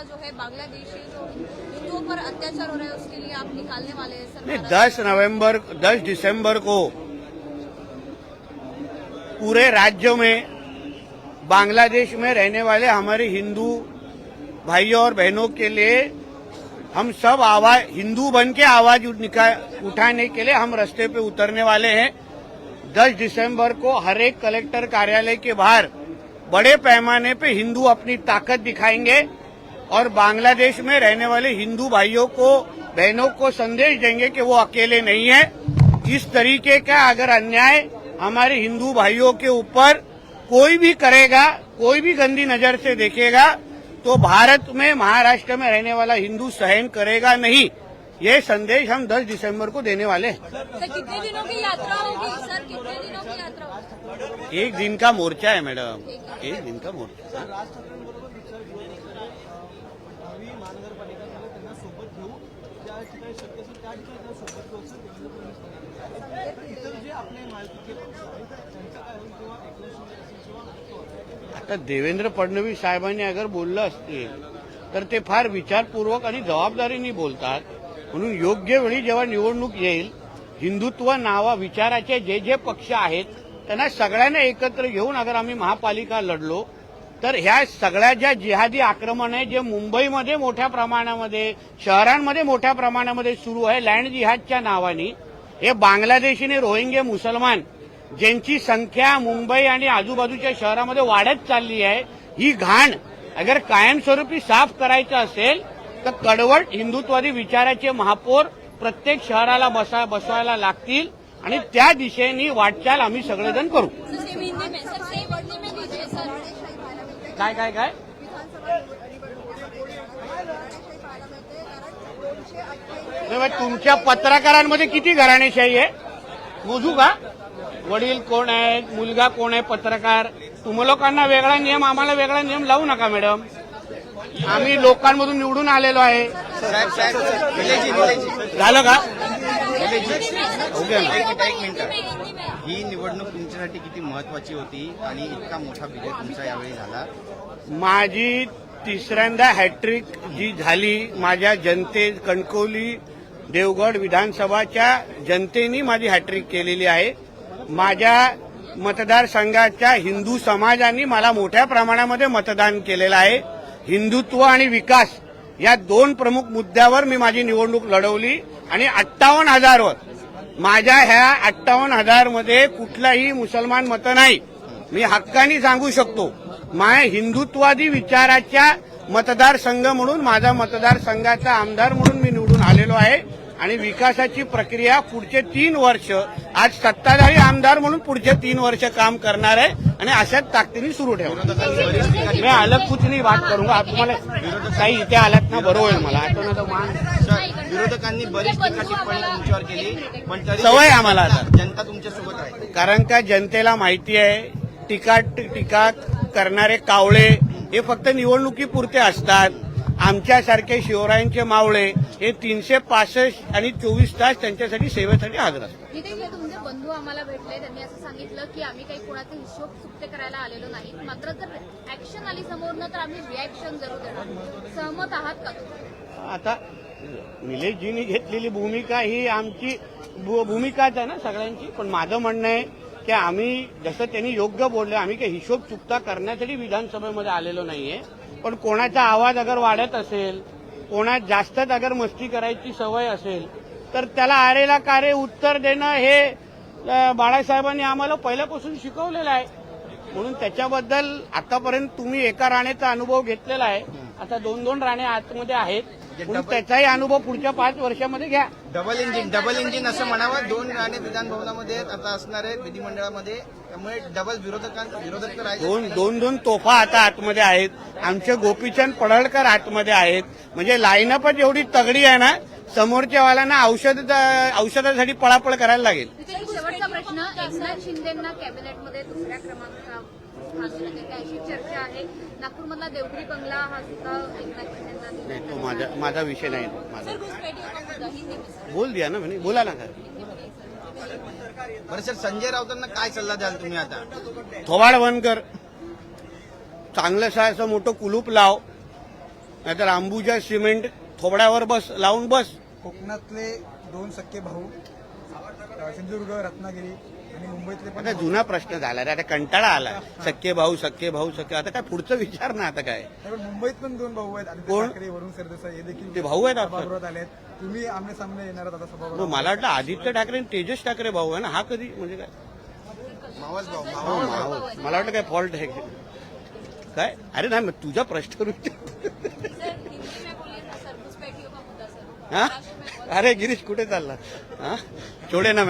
यात्रा जो है बांग्लादेशी जो हिंदुओं पर अत्याचार हो रहा है उसके लिए आप निकालने वाले हैं सर नहीं दस नवंबर दस दिसंबर को पूरे राज्य में बांग्लादेश में रहने वाले हमारे हिंदू भाइयों और बहनों के लिए हम सब आवाज़ हिंदू बन के आवाज़ उठाने के लिए हम रास्ते पे उतरने वाले हैं। 10 दिसंबर को हर एक कलेक्टर कार्यालय के बाहर बड़े पैमाने पे हिंदू अपनी ताकत दिखाएँगे। और बांग्लादेश में रहने वाले हिंदू भाइयों को बहनों को संदेश देंगे कि वो अकेले नहीं है। इस तरीके का अगर अन्याय हमारे हिंदू भाइयों के ऊपर कोई भी करेगा कोई भी गंदी नज़र से देखेगा तो भारत में महाराष्ट्र में रहने वाला हिंदू सहन करेगा नहीं। ये संदेश हम 10 दिसंबर को देने वाले हैं। कितने दिनों की यात्रा होगी? सर कितने दिनों की यात्रा एक दिन का मोर्चा है मैडम। एक दिन का मोर्चा। आता देवेंद्र फडणवीस साहेबांनी अगर बोललं असतील तर ते फार विचारपूर्वक आणि जबाबदारीने बोलतात. म्हणून योग्य वेळी जेव्हा निवडणूक येईल हिंदुत्व नावा विचाराचे जे जे पक्ष आहेत त्यांना सगळ्यांना एकत्र घेऊन अगर आम्ही महापालिका लढलो तर ह्या सगळ्या ज्या जिहादी आक्रमण आहे जे मुंबईमध्ये मोठ्या प्रमाणामध्ये शहरांमध्ये मोठ्या प्रमाणामध्ये सुरू आहे लँड जिहादच्या नावाने हे बांगलादेशीने रोहिंगे मुसलमान ज्यांची संख्या मुंबई आणि आजूबाजूच्या शहरामध्ये वाढत चालली आहे ही घाण अगर कायमस्वरूपी साफ करायचं असेल तर कडवट हिंदुत्वादी विचाराचे महापौर प्रत्येक शहराला बसा बसवायला लागतील आणि त्या दिशेने वाटचाल आम्ही सगळेजण करू सर सेम हिंदी में सर सेम हिंदी में दीजिए सर काय काय काय? तुमच्या पत्रकारांमध्ये किती घराणेशाही आहे? मोजू का? वडील कोण आहेत मुलगा कोण आहे पत्रकार? तुम्हा लोकांना वेगळा नियम आम्हाला वेगळा नियम लावू नका मॅडम. आम्ही लोकांमधून निवडून आलेलो आहे. झालं का? हो ही निवडणूक तुमच्यासाठी किती महत्वाची होती आणि इतका मोठा विजय तुमचा यावेळी झाला? माझी तिसऱ्यांदा हॅट्रिक जी झाली माझ्या जनते कणकवली देवगड विधानसभाच्या जनतेने माझी हॅट्रिक केलेली आहे. माझ्या मतदारसंघाच्या हिंदू समाजाने मला मोठ्या प्रमाणामध्ये मतदान केलेलं आहे. हिंदुत्व आणि विकास या दोन प्रमुख मुद्द्यावर मी माझी निवडणूक लढवली आणि अठ्ठावन्न हजारवर. माझ्या ह्या अठ्ठावन्न हजारमध्ये कुठलाही मुसलमान मतं नाही. मी हक्कानी सांगू शकतो माय हिंदुत्वादी विचाराच्या मतदारसंघ म्हणून माझा मतदारसंघाचा आमदार म्हणून मी निवडून आलेलो आहे. आणि विकासाची प्रक्रिया पुढचे तीन वर्ष आज सत्ताधारी आमदार म्हणून पुढचे तीन वर्ष काम करणार आहे आणि अशाच ताकदीने सुरू ठेवणार मी अलग कुछ नाही बात करूंगा. आप तुम्हाला काही इथे आलात ना बरं होईल मला. आठवण विरोधकांनी बरीच तुमच्यावर केली पण सवय आहे आम्हाला आता. जनता तुमच्यासोबत राहील कारण का जनतेला माहिती आहे टीका टीका करणारे कावळे हे फक्त निवडणुकीपुरते असतात. आमच्यासारखे शिवरायांचे मावळे हे तीनशे पासष्ट आणि चोवीस तास त्यांच्यासाठी सेवेसाठी हजर असतात. हे तुमचे बंधू आम्हाला भेटले त्यांनी असं सांगितलं की आम्ही काही कोणाचे हिशोब चुकते करायला आलेलो नाही मात्र जर ऍक्शन आली समोरनं तर आम्ही रिॲक्शन जरूर देणार. सहमत आहात का तुम्ही? आता निलेशजींनी घेतलेली भूमिका ही आमची भूमिकाच आहे ना सगळ्यांची. पण माझं म्हणणं आहे की आम्ही जसं त्यांनी योग्य बोलले आम्ही काही हिशोब चुकता करण्यासाठी विधानसभेमध्ये आलेलो नाहीये. पण कोणाचा आवाज अगर वाढत असेल कोणात जास्तच अगर मस्ती करायची सवय असेल तर त्याला आरेला कारे उत्तर देणं हे बाळासाहेबांनी आम्हाला पहिल्यापासून शिकवलेलं आहे. म्हणून त्याच्याबद्दल आतापर्यंत तुम्ही एका राणेचा अनुभव घेतलेला आहे. आता दोन दोन राणे आतमध्ये आहेत. म्हणून त्याचाही अनुभव पुढच्या पाच वर्षामध्ये घ्या. डबल इंजिन डबल इंजिन असं म्हणावं. दोन राणे विधान भवनामध्ये आता असणार आहेत विधिमंडळामध्ये. त्यामुळे डबल विरोधकां विरोधक तर आहेत दोन दोन दोन तोफा आता आतमध्ये आहेत. आमचे गोपीचंद पडळकर आतमध्ये आहेत. म्हणजे लाईनअपच एवढी तगडी आहे ना समोरच्या वाल्यांना औषध औषधासाठी पळापळ करायला लागेल. शेवटचा प्रश्न. एकनाथ शिंदेना कॅबिनेटमध्ये दुसऱ्या क्रमांकावर स्थान देण्यात येते अशी चर्चा आहे. नागपूरमधला देवगिरी बंगला हा सुद्धा एकनाथ शिंदेना दिला. नाही, तो माझा माझा विषय नाही. माझा बोल दिया ना म्हणे. बोला ना सर. बरं सर संजय राऊतांना काय सल्ला द्याल तुम्ही आता? थोबाड बंद कर चांगलंसं असं मोठं कुलूप लाव. नाहीतर अंबुजा सिमेंट थोबड्यावर बस लावून बस. कोकणातले दोन सख्खे भाऊ सिंधुदुर्ग रत्नागिरी आणि मुंबईतले पण आता जुना प्रश्न झाला रे आता कंटाळा आला सख्खे भाऊ सख्खे भाऊ सख्खे आता काय पुढचं विचार ना आता काय नाही, पण मुंबईत पण दोन भाऊ आहेत आदित्य कोण? ठाकरे वरुण सरदेसाई हे देखील ते भाऊ आहेत आपले? सभागृहात आले आहेत तुम्ही आमने सामने येणार आहात आता मग सभागृहात मला वाटलं आदित्य ठाकरे आणि तेजस ठाकरे भाऊ आहे ना हा कधी म्हणजे काय मावस भाऊ हो, मावस. मला वाटलं काय फॉल्ट आहे काय अरे नाही मग तुझा प्रश्न विचार. सर हिंदी में बोलिए ना सर घुसपैठियों का मुद्दा सर हा? अरे गिरीश कुठे चालला? हा? छोडे ना मॅडम.